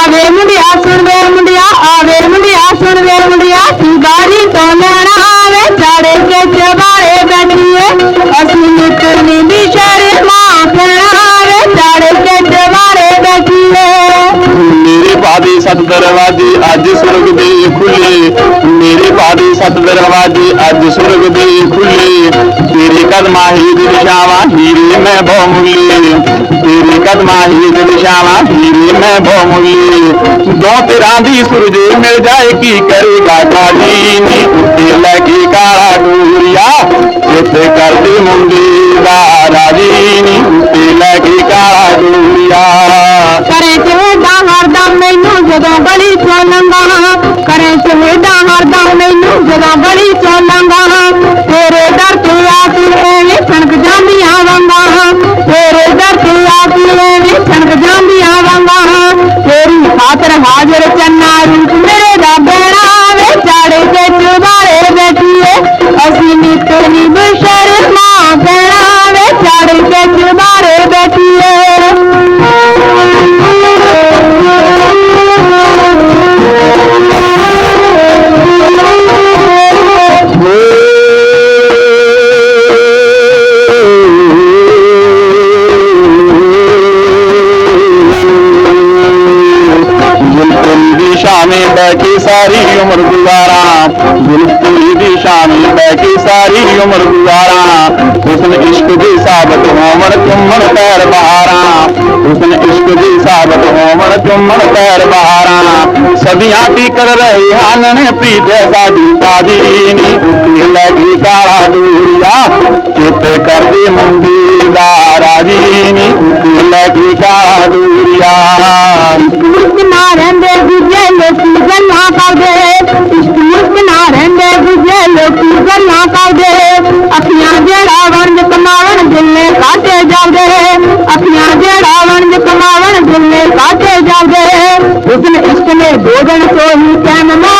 ਆਵੇ ਮੁੰਡਿਆ ਸੁਣ ਵੇ ਮੁੰਡਿਆ ਆਵੇ ਮੁੰਡਿਆ ਸੁਣ ਵੇ ਮੁੰਡਿਆ ਕੀ ਤੋਂ ਲੈਣਾ ਆਵੇ ਚਾੜੇ ਕੇ ਚਵਾਰੇ ਬੈਠੀਏ, ਅਸੀਂ ਨਿਕਲਨੀ ਦੀ ਸ਼ਰਮਾ ਕਹਿਣਾ ਆਵੇ ਚਾੜੇ ਕੇ ਚਵਾਰੇ ਬੈਠੀਏ। ਮੇਰੇ ਬਾਦੇ ਸਤ ਦਰਵਾਜੇ ਅੱਜ ਸੁਰਗ ਦੇ ਖੁੱਲੇ। ਮੇਰੇ ਬਾਦੇ ਸਤ ਦਰਵਾਜੇ ਅੱਜ ਸੁਰਗ ਦੇ ਖੁੱਲੇ। ਤੇਰੇ ਕਦਮਾਂ ਹੀ ਦੇ ਹੀਰੇ ਮੈਂ ਬਹੁ कदमाही निशाना धीरे मैं भोंगी दो तेराधी सूरज मिल जाए, की करेगा काली नी लेके कारा डूरिया 啊！你。दिशा में बैठी सारी उम्र गुजारा। जुल्फ पूरी दिशा में बैठी सारी उम्र गुजारा। उसने इश्क भी साबत होमर चुम्बन पैर बहारा। उसने इश्क भी साबत होमर चुम्बन पैर बहारा। सदियाँ की कर रही आनने पीछे साड़ी सादी नी उठी लगी सारा दूरिया, चित कर दी मंदिर ਕਮਾਵਣ ਦਿਲੇ ਕਾਟੇ ਜਾਂਦੇ ਅੱਖੀਆਂ ਜਿਹੜਾ ਵਰਜ ਕਮਾਵਣ ਦਿਲੇ ਕਾਟੇ ਜਾਂਦੇ ਉਸਨ ਇਸ਼ਕ ਨੇ ਦੋ ਦਿਨ ਤੋਂ ਹੀ ਕੈਮ ਮੁਹੱਬਤ